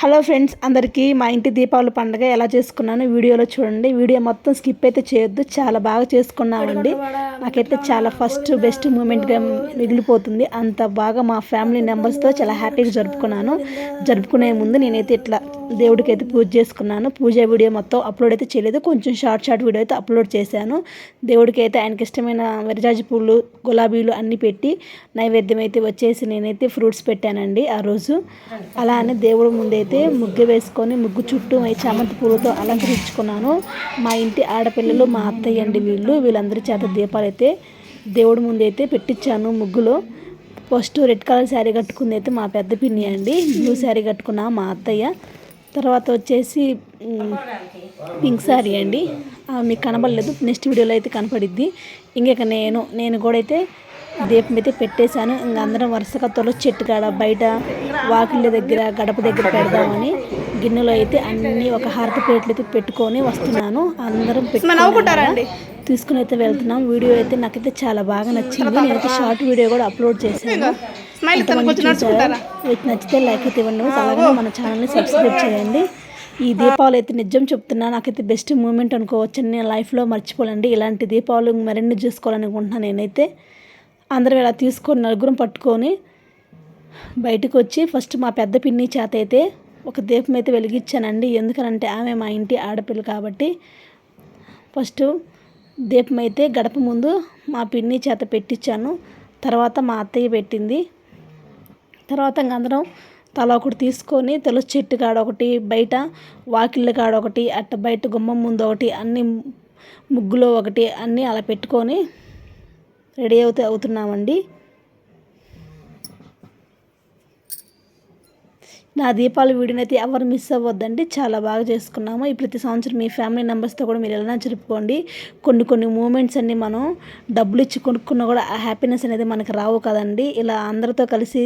Hello friends అందరికీ మా ఇంటి దీపావళి పండుగ ఎలా చేసుకున్నాను వీడియోలో చూడండి. వీడియో మొత్తం స్కిప్ అయితే చేయొద్దు చాలా బాగా చేసుకున్నామండి. నాకైతే చాలా ఫస్ట్ బెస్ట్ మూమెంట్గా మిగిలిపోతుంది. అంత బాగా మా ఫ్యామిలీ మెంబర్స్తో చాలా హ్యాపీగా జరుపుకున్నాను. జరుపుకునే ముందు నేనైతే ఇట్లా దేవుడికి అయితే పూజ చేసుకున్నాను. పూజ వీడియో మొత్తం అప్లోడ్ అయితే చేయలేదు. కొంచెం షార్ట్ షార్ట్ వీడియో అయితే అప్లోడ్ చేశాను. దేవుడికి అయితే ఆయనకి ఇష్టమైన విరజాజి పూలు గులాబీలు అన్నీ పెట్టి నైవేద్యం అయితే వచ్చేసి నేనైతే ఫ్రూట్స్ పెట్టానండి ఆ రోజు. అలానే దేవుడి ముందైతే అయితే ముగ్గు వేసుకొని ముగ్గు చుట్టూ చామంతి పూలతో అలంకరించుకున్నాను. మా ఇంటి ఆడపిల్లలు మా అత్తయ్య అండి వీళ్ళు. వీళ్ళందరి చేత దీపాలు అయితే దేవుడి ముందైతే పెట్టించాను ముగ్గులో. ఫస్ట్ రెడ్ కలర్ శారీ కట్టుకుంది అయితే మా పెద్ద పిన్ని అండి. బ్లూ శారీ కట్టుకున్నా మా అత్తయ్య. తర్వాత వచ్చేసి పింక్ శారీ అండి. మీకు కనబడలేదు. నెక్స్ట్ వీడియోలో అయితే కనపడిద్ది. ఇంకా నేను నేను కూడా అయితే దీపం అయితే పెట్టేశాను. ఇంకా అందరం వరుసగా తొల చెట్టు కాడ బయట వాకిళ్ళ దగ్గర గడప దగ్గర పెడదామని గిన్నెలో అయితే అన్ని ఒక హారతి ప్లేట్లు అయితే పెట్టుకొని వస్తున్నాను. అందరం పెట్టుకుంటారండి తీసుకుని అయితే వెళ్తున్నాం. వీడియో అయితే నాకైతే చాలా బాగా నచ్చింది. నేనైతే షార్ట్ వీడియో కూడా అప్లోడ్ చేశాను? మీకు నచ్చితే లైక్ అయితే ఇవ్వండి. అలాగే మన ఛానల్ని సబ్స్క్రైబ్ చేయండి. ఈ దీపావళి అయితే నిజం చెప్తున్నా నాకైతే బెస్ట్ మూమెంట్ అనుకోవచ్చు నేను లైఫ్లో మర్చిపోలేండి. ఇలాంటి దీపావళి మరిన్ని చూసుకోవాలనుకుంటున్నాను నేనైతే. అందరం ఇలా తీసుకొని నలుగురం పట్టుకొని బయటకు వచ్చి ఫస్ట్ మా పెద్ద పిన్ని చేత అయితే ఒక దీపం అయితే వెలిగించానండి. ఎందుకనంటే ఆమె మా ఇంటి ఆడపిల్ల కాబట్టి ఫస్ట్ దీపం అయితే గడప ముందు మా పిన్ని చేత పెట్టించాను. తర్వాత మా అత్తయ్య పెట్టింది. తర్వాత ఇంక అందరం తల ఒకటి తీసుకొని తులసి చెట్టు కాడ ఒకటి బయట వాకిళ్ళ కాడ ఒకటి అట్ట బయట గుమ్మం ముందు ఒకటి అన్ని ముగ్గులో ఒకటి అన్నీ అలా పెట్టుకొని రెడీ అవుతూ అవుతున్నామండి. నా దీపాలు వీడియోని అయితే ఎవరు మిస్ అవ్వద్దండి. చాలా బాగా చేసుకున్నాము. ఈ ప్రతి సంవత్సరం మీ ఫ్యామిలీ మెంబర్స్తో కూడా మీరు ఎలా జరుపుకోండి కొన్ని కొన్ని మూమెంట్స్ అన్ని మనం డబ్బులు ఇచ్చి కొనుక్కున్నా కూడా ఆ హ్యాపీనెస్ అనేది మనకు రావు కదండి. ఇలా అందరితో కలిసి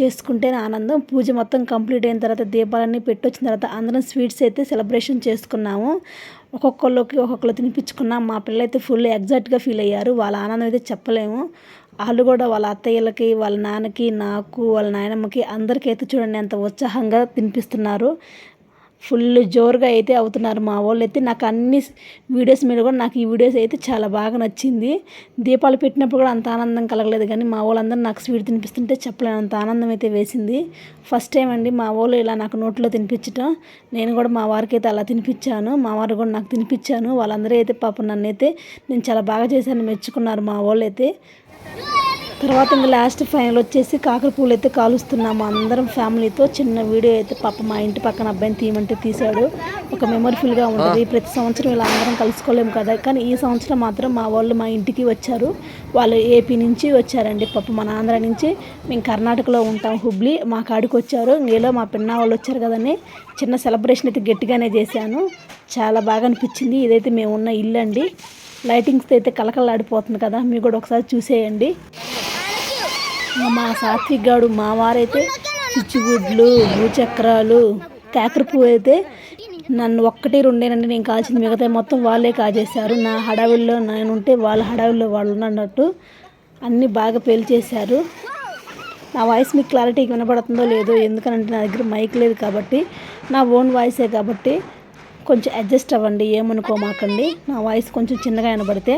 చేసుకుంటేనే ఆనందం. పూజ మొత్తం కంప్లీట్ అయిన తర్వాత దీపాలన్నీ పెట్టొచ్చిన తర్వాత అందరం స్వీట్స్ అయితే సెలబ్రేషన్ చేసుకున్నాము. ఒక్కొక్కళ్ళకి ఒక్కొక్కరు తినిపించుకున్నాం. మా పిల్లలు అయితే ఫుల్ ఎగ్జాక్ట్గా ఫీల్ అయ్యారు. వాళ్ళ ఆనందం అయితే చెప్పలేము. వాళ్ళు కూడా వాళ్ళ అత్తయ్యలకి వాళ్ళ నాన్నకి నాకు వాళ్ళ నాయనమ్మకి అందరికీ అయితే చూడండి ఎంత ఉత్సాహంగా తినిపిస్తున్నారు. ఫుల్ జోరుగా అయితే అవుతున్నారు మా వాళ్ళు అయితే. నాకు అన్ని వీడియోస్ మీద కూడా నాకు ఈ వీడియోస్ అయితే చాలా బాగా నచ్చింది. దీపాలు పెట్టినప్పుడు కూడా అంత ఆనందం కలగలేదు కానీ మా వాళ్ళందరూ నాకు స్వీట్ తినిపిస్తుంటే చెప్పలేనంత ఆనందం అయితే వేసింది. ఫస్ట్ టైం అండి మా వాళ్ళు ఇలా నాకు నోట్లో తినిపించటం. నేను కూడా మా వారికి అయితే అలా తినిపించాను. మా వారు కూడా నాకు తినిపించాను. వాళ్ళందరూ అయితే పాపం నన్ను అయితే నేను చాలా బాగా చేశాను మెచ్చుకున్నారు మా వాళ్ళు అయితే. తర్వాత ఇంకా లాస్ట్ ఫైనల్ వచ్చేసి కాకర పూలు అయితే కాలుస్తున్నాము. అందరం ఫ్యామిలీతో చిన్న వీడియో అయితే పాప మా ఇంటి పక్కన అబ్బాయిని తీయమంటే తీశాడు. ఒక మెమొరఫుల్గా ఉంటుంది. ప్రతి సంవత్సరం ఇలా అందరం కలుసుకోలేము కదా. కానీ ఈ సంవత్సరం మాత్రం మా వాళ్ళు మా ఇంటికి వచ్చారు. వాళ్ళు ఏపీ నుంచి వచ్చారండి. పాప మన ఆంధ్ర నుంచి. మేము కర్ణాటకలో ఉంటాం. హుబ్లీ మా కాడికి వచ్చారు. ఇంకేలో మా పిన్న వాళ్ళు వచ్చారు కదని చిన్న సెలబ్రేషన్ అయితే గట్టిగానే చేశాను. చాలా బాగా అనిపించింది. ఇదైతే మేము ఉన్న ఇల్లు అండి లైటింగ్స్ అయితే కలకలాడిపోతుంది కదా మీరు కూడా ఒకసారి చూసేయండి. మా సాత్విక్ గాడు మా వారైతే చిచ్చుగుడ్లు భూచక్రాలు కాకర పువ్వు అయితే నన్ను ఒక్కటి రెండేనండి నేను కాల్చింది. మిగతా మొత్తం వాళ్ళే కాజేశారు. నా హడావిల్లో నేను ఉంటే వాళ్ళ హడావిల్లో వాళ్ళు ఉన్నట్టు అన్నీ బాగా పేల్చేశారు. నా వాయిస్ మీకు క్లారిటీగా వినపడుతుందో లేదో ఎందుకనంటే నా దగ్గర మైక్ లేదు కాబట్టి నా ఓన్ వాయిసే కాబట్టి కొంచెం అడ్జస్ట్ అవ్వండి ఏమనుకోమాకండి. నా వాయిస్ కొంచెం చిన్నగా వినబడితే.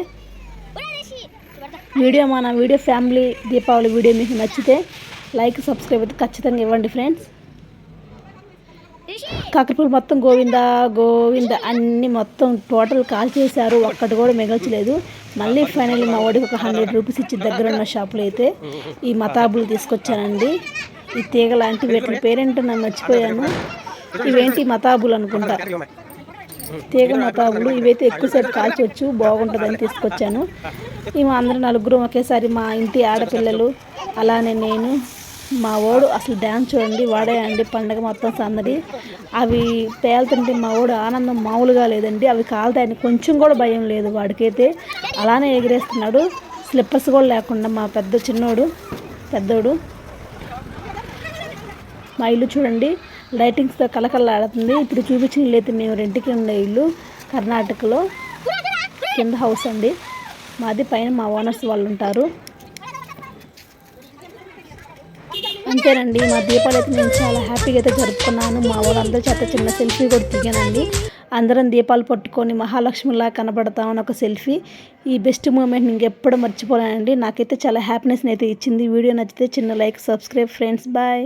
వీడియో మన వీడియో ఫ్యామిలీ దీపావళి వీడియో మీకు నచ్చితే లైక్ సబ్స్క్రైబ్ అయితే ఖచ్చితంగా ఇవ్వండి ఫ్రెండ్స్ కాకరపూలు మొత్తం గోవింద గోవింద అన్ని మొత్తం టోటల్ కాల్ చేశారు ఒక్కటి కూడా మిగల్చలేదు. మళ్ళీ ఫైనల్లీ మా వాడికి ఒక హండ్రెడ్ రూపీస్ ఇచ్చి దగ్గర ఉన్న షాపులో అయితే ఈ మతాబులు తీసుకొచ్చానండి. ఈ తీగ లాంటి వీటి పేరేంటో నేను మర్చిపోయాను. ఇవేంటి మతాబులు అనుకుంటా? తీగ మతాబులు ఇవైతే ఎక్కువసేపు కాల్చొచ్చు బాగుంటుందని తీసుకొచ్చాను. ఇవి అందరూ నలుగురు ఒకేసారి మా ఇంటి ఆడపిల్లలు అలానే నేను మా వాడు అసలు డ్యాన్స్ చూడండి వాడే అండి పండగ మొత్తం సందడి. అవి పేలుతుంటే మా వాడు ఆనందం మామూలుగా లేదండి అవి కాలుతాయని కొంచెం కూడా భయం లేదు వాడికైతే. అలానే ఎగిరేస్తున్నాడు స్లిప్పర్స్ కూడా లేకుండా మా పెద్ద చిన్నోడు పెద్దోడు. మా ఇల్లు చూడండి. లైటింగ్స్తో కలకలలాడుతుంది ఇప్పుడు చూపించిన ఇల్లు అయితే మేము రెంట్కి ఉండే ఇల్లు కర్ణాటకలో. కింద హౌస్ అండి. మాది పైన మా ఓనర్స్ వాళ్ళు ఉంటారు. అంతేనండి. మా దీపాలు అయితే నేను చాలా హ్యాపీగా అయితే జరుపుకున్నాను. మా వాళ్ళందరి చేత చిన్న సెల్ఫీ కూడా దిగానండి. అందరం దీపాలు పట్టుకొని మహాలక్ష్మిలా కనబడతామని ఒక సెల్ఫీ ఈ బెస్ట్ మూమెంట్ ఇంకెప్పుడు మర్చిపోలేనండి. నాకైతే చాలా హ్యాపీనెస్ని అయితే ఇచ్చింది. వీడియో నచ్చితే చిన్న లైక్ సబ్స్క్రైబ్ ఫ్రెండ్స్ బాయ్